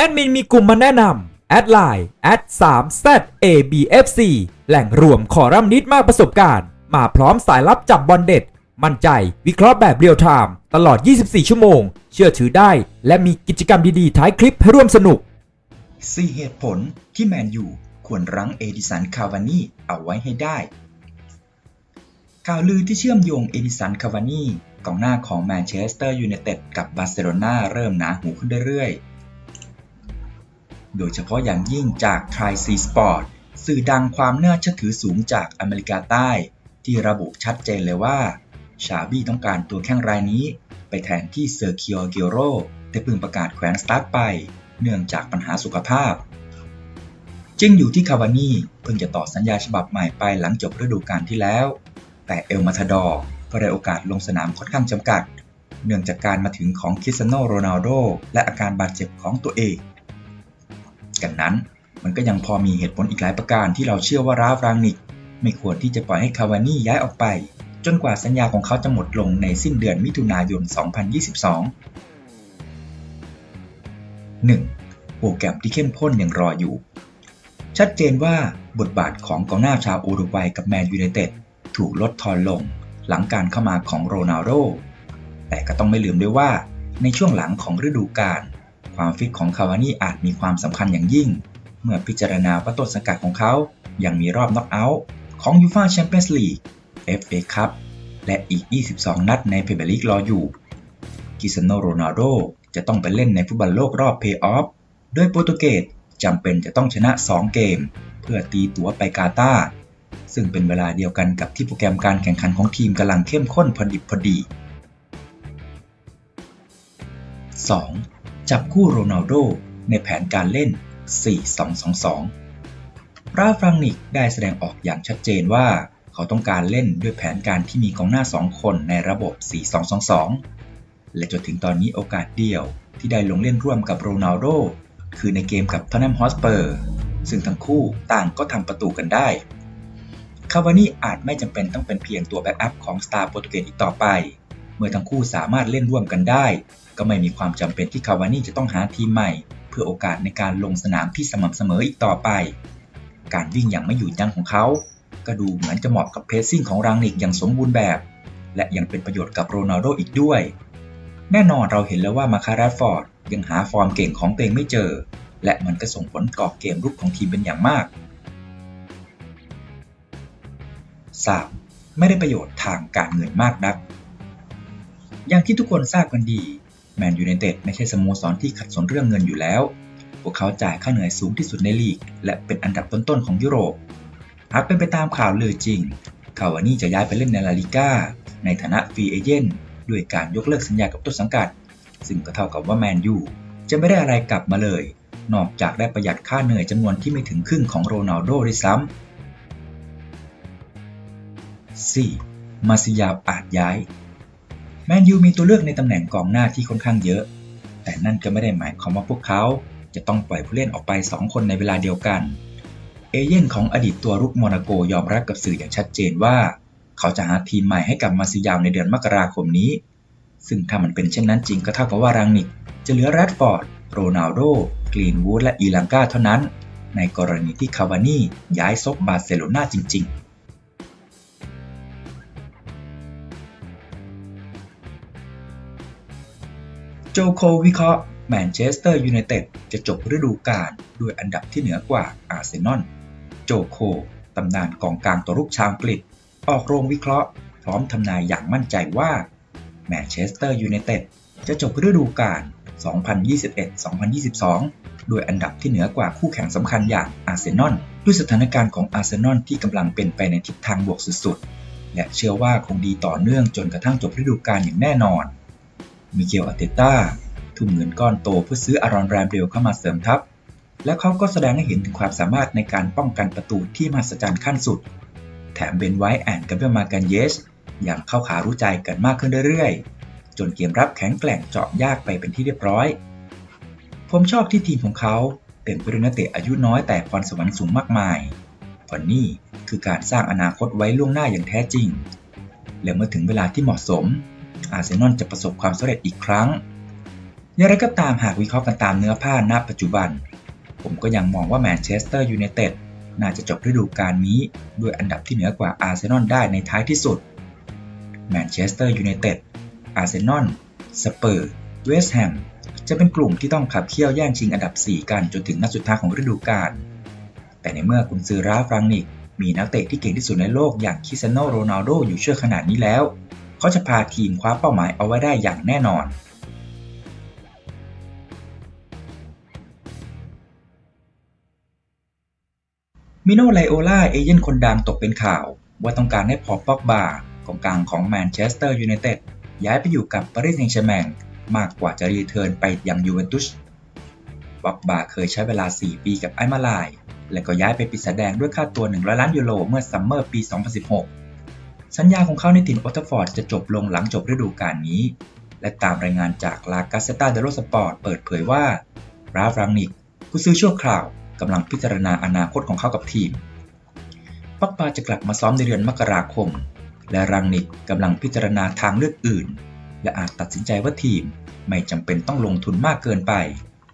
แอดมินมีกลุ่มมาแนะนำแอดไลน์แอด3 z a b f c แหล่งรวมคอรัมนิดมากประสบการณ์ มาพร้อมสายลับจับบอลเด็ด มั่นใจวิเคราะห์แบบเรียลไทม์ตลอด 24 ชั่วโมง เชื่อถือได้ และมีกิจกรรมดี ๆ ท้ายคลิปให้ร่วมสนุก 4 เหตุผลที่แมนยูควรรั้งเอดิสันคาวานีเอาไว้ให้ได้ข่าวลือที่เชื่อมโยงเอดิสันคาวานีกองหน้าของแมนเชสเตอร์ยูไนเต็ดกับบาร์เซโลนาเริ่มหนาหูขึ้นเรื่อยๆ โดยเฉพาะอย่างยิ่งจากทริซีสปอร์ตสื่อดังความน่าเชื่อถือสูงจากอเมริกาใต้ ที่ระบุชัดเจนเลยว่า ชาบี้ต้องการตัวแข้งรายนี้ ไปแทนที่เซอร์คิโอเกโรที่เพิ่งประกาศแขวนสตาร์ทไป เนื่องจากปัญหาสุขภาพ จึงอยู่ที่คาวานี่เพิ่งจะต่อสัญญาฉบับใหม่ไปหลังจบฤดูกาลที่แล้ว แต่เอลมาทาดอร์ก็ได้โอกาสลงสนามค่อนข้างจำกัด เนื่องจากการมาถึงของคริสเตียโนโรนัลโดและอาการบาดเจ็บของตัวเอง กันนั้น มันก็ยังพอมีเหตุผลอีกหลายประการที่เราเชื่อว่าราฟรางนิก ไม่ควรที่จะปล่อยให้คาวานี่ย้ายออกไป จนกว่าสัญญาของเขาจะหมดลงในสิ้นเดือนมิถุนายน 2022 1. โปรแกรมที่เข้มข้นยังรออยู่ ชัดเจนว่าบทบาทของกองหน้าชาวอุรุกวัยกับแมนยูไนเต็ดถูกลดทอนลงหลังการเข้ามาของโรนัลโดแต่ก็ต้องไม่ลืมด้วยว่าในช่วงหลังของฤดูกาล ความฟิตของคาวานี่อาจมีความสำคัญอย่างยิ่ง เมื่อพิจารณาว่าต้นสังกัดของเขายังมีรอบน็อกเอาท์ของยูฟ่าแชมเปี้ยนส์ลีก FA คัพและอีก 22 นัดในเพเบลีกรออยู่ กิสโนโรนัลโดจะต้องไปเล่นในฟุตบอลโลกรอบเพย์ออฟ โดยโปรตุเกสจำเป็นจะต้องชนะ 2 เกม เพื่อตีตั๋วไปกาตาร์ซึ่งเป็นเวลาเดียวกันกับที่โปรแกรมการแข่งขันของทีมกำลังเข้มข้นพอดิบพอดี 2. จับคู่โรนัลโดในแผนการเล่น 4-2-2-2 ราฟรังนิกได้แสดงออกอย่างชัดเจนว่า เขาต้องการเล่นด้วยแผนการที่มีกองหน้า 2 คนในระบบ 4-2-2-2 และจนถึงตอนนี้โอกาสเดียวที่ได้ลงเล่นร่วมกับโรนัลโดคือในเกมกับทอนแนมฮอสเปอร์ ซึ่งทั้งคู่ต่างก็ทำประตูกันได้คาวานี่อาจไม่จำเป็นต้องเป็นเพียงตัวแบ็กอัพของสตาร์โปรตุเกสอีกต่อไปเเมื่อทั้งคู่สามารถเล่นร่วมกันได้ ก็ไม่มีความจำเป็นที่คาวานี่จะต้องหาทีมใหม่ เพื่อโอกาสในการลงสนามที่สม่ำเสมออีกต่อไป การวิ่งอย่างไม่หยุดยั้งของเขา ก็ดูเหมือนจะเหมาะกับเพสซิ่งของรังนิกอย่างสมบูรณ์แบบ และยังเป็นประโยชน์กับโรนัลโดอีกด้วย แน่นอนเราเห็นแล้วว่ามาคาราฟอร์ดยังหาฟอร์มเก่งของตัวเองไม่เจอ และมันก็ส่งผลก่อเกมรุกของทีมเป็นอย่างมาก 3. ไม่ได้ประโยชน์ทางการเงินมากนัก อย่างที่ทุกคนทราบกันดีแมนยูไนเต็ดไม่ใช่สโมสรที่ขัดสนเรื่องเงินอยู่แล้ว พวกเขาจ่ายค่าเหนื่อยสูงที่สุดในลีก และเป็นอันดับต้นๆของยุโรปหากเป็นไปตามข่าวลือจริง คาวานี่จะย้ายไปเล่นในลาลิก้า ในฐานะฟรีเอเจนต์ด้วยการยกเลิกสัญญากับต้นสังกัด ซึ่งก็เท่ากับว่าแมนยูจะไม่ได้อะไรกลับมาเลย นอกจากได้ประหยัดค่าเหนื่อยจำนวนที่ไม่ถึงครึ่งของโรนัลโดด้วยซ้ำ 4. มาซิยาอาจย้าย แมนยูมีตัวเลือกในตำแหน่งกองหน้าที่ค่อนข้างเยอะ แต่นั่นก็ไม่ได้หมายความว่าพวกเขาจะต้องปล่อยผู้เล่นออกไป 2 คนในเวลาเดียวกัน เอเย่นของอดีตตัวรุกโมนาโกยอมรับกับสื่ออย่างชัดเจนว่า เขาจะหาทีมใหม่ให้กับมาซิยาวในเดือนมกราคมนี้ ซึ่งถ้ามันเป็นเช่นนั้นจริงก็เท่ากับว่ารังนิกจะเหลือแรดฟอร์ด โรนัลโด กรีนวูดและอีลังกาเท่านั้น ในกรณีที่คาวานี่ย้ายซบบาร์เซโลนาจริง ๆ โจโควิเคราะห์แมนเชสเตอร์ยูไนเต็ดจะจบฤดูกาลด้วยอันดับที่เหนือกว่าอาร์เซนอล โจโคตำนานกองกลางตัวรุกชาวอังกฤษ ออกโรงวิเคราะห์ พร้อมทำนายอย่างมั่นใจว่าแมนเชสเตอร์ยูไนเต็ดจะจบฤดูกาล 2021-2022 ด้วยอันดับที่เหนือกว่าคู่แข่งสำคัญอย่างอาร์เซนอล ด้วยสถานการณ์ของอาร์เซนอลที่กำลังเป็นไปในทิศทางบวกสุดๆ และเชื่อว่าคงดีต่อเนื่องจนกระทั่งจบฤดูกาลอย่างแน่นอน มิเกลอาเตต้าทุ่มเงินก้อนโตเพื่อซื้ออารอนแรมเบลเข้ามาเสริมทัพ และเขาก็แสดงให้เห็นถึงความสามารถในการป้องกันประตูที่มหัศจรรย์ขั้นสุด แถมเบนไวท์แอนกับเบลมากันเยสอย่างเข้าขารู้ใจกันมากขึ้นเรื่อยๆ จนเกมรับแข็งแกร่งเจาะยากไปเป็นที่เรียบร้อย ผมชอบที่ทีมของเขาเต็มไปด้วยนักเตะอายุน้อยแต่พรสวรรค์สูงมากมายเพราะนี่คือการสร้างอนาคตไว้ล่วงหน้าอย่างแท้จริง และเมื่อถึงเวลาที่เหมาะสม อาร์เซนอลจะประสบความสำเร็จอีกครั้งอย่างไรก็ตามหากวิเคราะห์กันตามเนื้อผ้าณปัจจุบัน ผมก็ยังมองว่าแมนเชสเตอร์ยูไนเต็ดน่าจะจบฤดูกาลนี้ ด้วยอันดับที่เหนือกว่าอาร์เซนอลได้ในท้ายที่สุดแมนเชสเตอร์ยูไนเต็ดอาร์เซนอลสเปอร์เวสต์แฮมจะเป็นกลุ่มที่ต้องขับเคี่ยวแย่งชิงอันดับ 4 กันจนถึงนัดสุดท้ายของฤดูกาลแต่ในเมื่อคุณซือราฟรังนิกมีนักเตะที่เก่งที่สุดในโลกอย่างคริสเตียโนโรนัลโดอยู่เชื่อขนาดนี้แล้ว เขาจะพาทีมคว้าเป้าหมายเอาไว้ได้อย่างแน่นอนมิโนไลโอลาเอเย่นคนดังตกเป็นข่าว ว่าต้องการให้พอปอกบากองกลางของแมนเชสเตอร์ยูไนเต็ดย้ายไปอยู่กับปารีสแซงต์แชร์แมงมากกว่าจะรีเทิร์นไปยังยูเวนตุสปอกบาเคยใช้เวลา 4 ปีกับไอมาลาย และก็ย้ายไปปิดแสดงด้วยค่าตัว 100 ล้านยูโรเมื่อซัมเมอร์ปี 2016 สัญญาของเขาในถิ่นโอตฟอร์ดจะจบลงหลังจบฤดูกาลนี้ และตามรายงานจากลากาเซตาเดโรสปอร์ตเปิดเผยว่า ราฟรังนิกผู้ซื้อชั่วคราวกำลังพิจารณาอนาคตของเขากับทีมปักปาจะกลับมาซ้อมในเดือนมกราคม และรังนิกกำลังพิจารณาทางเลือกอื่น และอาจตัดสินใจว่าทีมไม่จำเป็นต้องลงทุนมากเกินไป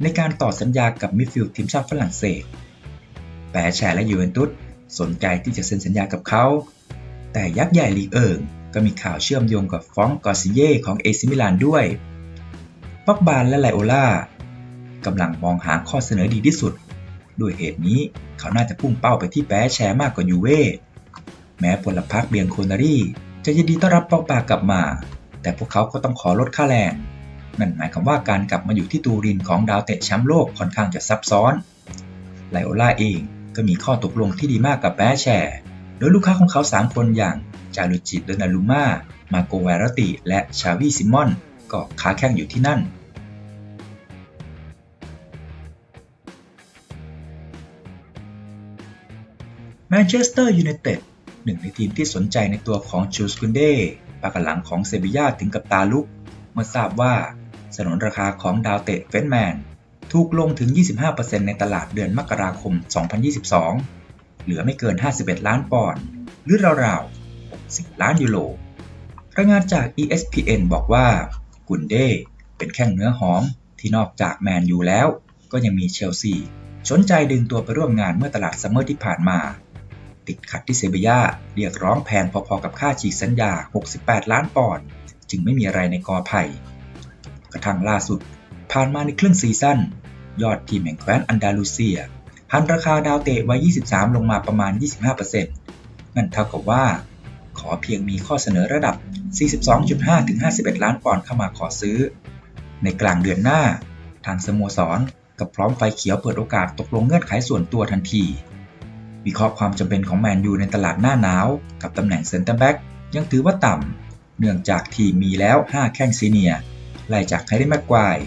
ในการต่อสัญญากับมิดฟิลด์ทีมชาติฝรั่งเศส แปรแชร์และยูเวนตุสสนใจที่จะเซ็นสัญญากับเขา แต่ยักษ์ใหญ่ลีเอิงก็มีข่าวเชื่อมโยงกับฟองกอร์ซิเย่ของเอซิมิลานด้วยปอกบานและไลโอล่ากำลังมองหาข้อเสนอดีที่สุด ด้วยเหตุนี้เขาน่าจะพุ่งเป้าไปที่แปรแชร์มากกว่ายูเว่แม้พลพรรคเบียงโคนารีจะยินดีต้อนรับปอกบากลับมา แต่พวกเขาก็ต้องขอลดค่าแรง นั่นหมายความว่าการกลับมาอยู่ที่ตูรินของดาวเตะแชมป์โลกค่อนข้างจะซับซ้อน ไลโอล่าเองก็มีข้อตกลงที่ดีมากกับแปรแชร์ โดยลูกค้าของเขา 3 คนอย่างจารุจิตโดนาลูมามาโกเวรติ และชาวีซิมอน ก็ค้าแข่งอยู่ที่นั่น แมนเชสเตอร์ยูไนเต็ดหนึ่งในทีมที่สนใจในตัวของจูสกุนเดปากหลังของเซบียาถึงกับตาลุก เมื่อทราบว่าสนนราคาของดาวเตะเฟนแมนถูกลงถึง 25%ในตลาดเดือนมกราคม 2022 เหลือไม่เกิน 51 ล้านปอนด์หรือราวๆ 60 ล้านยูโรรายงานจาก ESPN บอกว่ากุนเดเป็นแข้งเนื้อหอมที่นอกจากแมนยูแล้ว ก็ยังมีเชลซีสนใจดึงตัวไปร่วมงานเมื่อตลาดซัมเมอร์ที่ผ่านมา ติดขัดที่เซบียาเรียกร้องแพงพอๆกับค่าฉีกสัญญา 68 ล้านปอนด์จึงไม่มีอะไรในกอไผ่กระทั่งล่าสุด ผ่านมาในครึ่งซีซั่นยอดทีมแห่งแคว้นอันดาลูเซีย หันราคาดาวเตะไว้ 23 ลงมาประมาณ 25%นั่นเท่ากับว่า ขอเพียงมีข้อเสนอระดับ 42.5 ถึง 51 ล้านปอนด์เข้ามาขอซื้อ ในกลางเดือนหน้า ทางสโมสรกับพร้อมไฟเขียวเปิดโอกาสตกลงเงื่อนไขส่วนตัวทันที วิเคราะห์ความจำเป็นของแมนยูในตลาดหน้าหนาว กับตำแหน่งเซนเตอร์แบ็กยังถือว่าต่ำ เนื่องจากทีมมีแล้ว 5 แข้งซีเนียร์ไล่จากไฮเดนแม็กควาย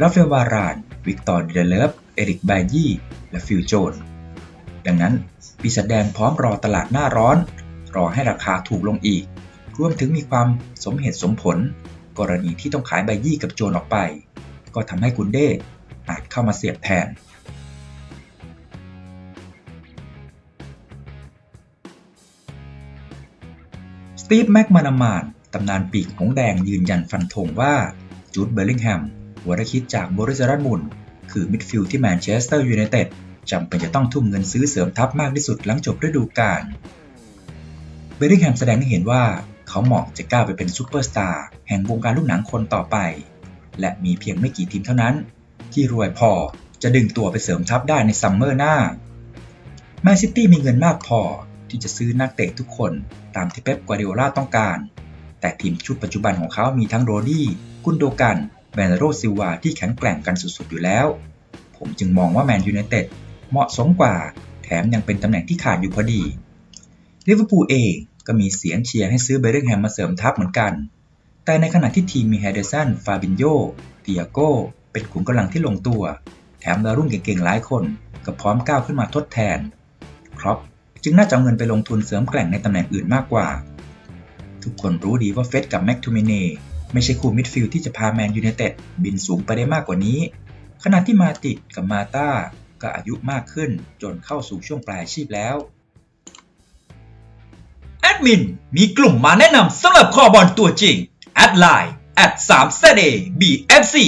ราฟเฟลวาราน วิกตอร์เดเลฟเอริกไบยี่ และฟิลโจนดังนั้นปีศาจแดงพร้อมรอตลาดหน้าร้อน รอให้ราคาถูกลงอีก รวมถึงมีความสมเหตุสมผล กรณีที่ต้องขายไบยี่กับโจนออกไป ก็ทำให้กุนเด้อาจเข้ามาเสียบแทนสตีฟแม็กมานามานตำนานปีกหงแดงยืนยันฟันธงว่าจูดเบลลิงแฮม หัวรคิดจากบริสรัตมุนคือมิดฟิลด์ที่แมนเชสเตอร์ยูไนเต็ดจำเป็นจะต้องทุ่มเงินซื้อเสริมทัพมากที่สุดหลังจบฤดูกาล เบลลิงแฮมแสดงให้เห็นว่าเขาเหมาะจะก้าวไปเป็นซูเปอร์สตาร์แห่งวงการลูกหนังคนต่อไป และมีเพียงไม่กี่ทีมเท่านั้น ที่รวยพอจะดึงตัวไปเสริมทัพได้ในซัมเมอร์หน้า แมนซิตี้มีเงินมากพอที่จะซื้อนักเตะทุกคนตามที่เป๊ปกัวดิโอลาต้องการ แต่ทีมชุดปัจจุบันของเขามีทั้งโรดี้ กุนโดกัน แบนโรซิลวาที่แข็งแกร่งกันสุดๆอยู่แล้ว ผมจึงมองว่าแมนยูไนเต็ดเหมาะสมกว่า แถมยังเป็นตำแหน่งที่ขาดอยู่พอดีลิเวอร์พูลเองก็มีเสียงเชียร์ให้ซื้อเบรกแฮมมาเสริมทัพเหมือนกัน แต่ในขณะที่ทีมมีแฮเดสัน ฟาบินโยเตียโก้ เป็นขุมกำลังที่ลงตัว แถมดาวรุ่งเก่งๆหลายคนก็พร้อมก้าวขึ้นมาทดแทน ครับจึงน่าจะเอาเงินไปลงทุนเสริมแกร่งในตำแหน่งอื่นมากกว่า ทุกคนรู้ดีว่าเฟสกับแม็กทูมิเน่ ไม่ใช่คู่มิดฟิลด์ที่จะพาแมนยูเนเต็ดบินสูงไปได้มากกว่านี้ ขณะที่มาติกับมาตาก็อายุมากขึ้นจนเข้าสู่ช่วงปลายชีพแล้วแอดมินมีกลุ่มมาแนะนำสำหรับคอบอลตัวจริงแอดไลน์แอดสามเซเดบีเอฟซี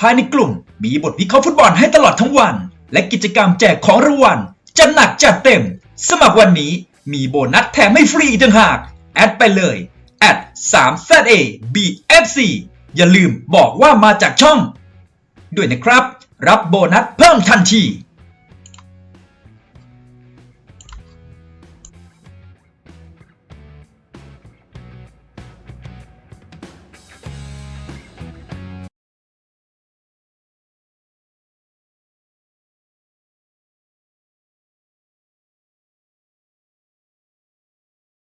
ภายในกลุ่มมีบทวิเคราะห์ฟุตบอลให้ตลอดทั้งวัน และกิจกรรมแจกของรางวัลจัดหนักจัดเต็ม สมัครวันนี้มีโบนัสแถมให้ฟรีอีกต่างหาก แอดไปเลย at 3 z a b f c อย่าลืมบอกว่ามาจากช่อง ด้วยนะครับ รับโบนัสเพิ่มทันที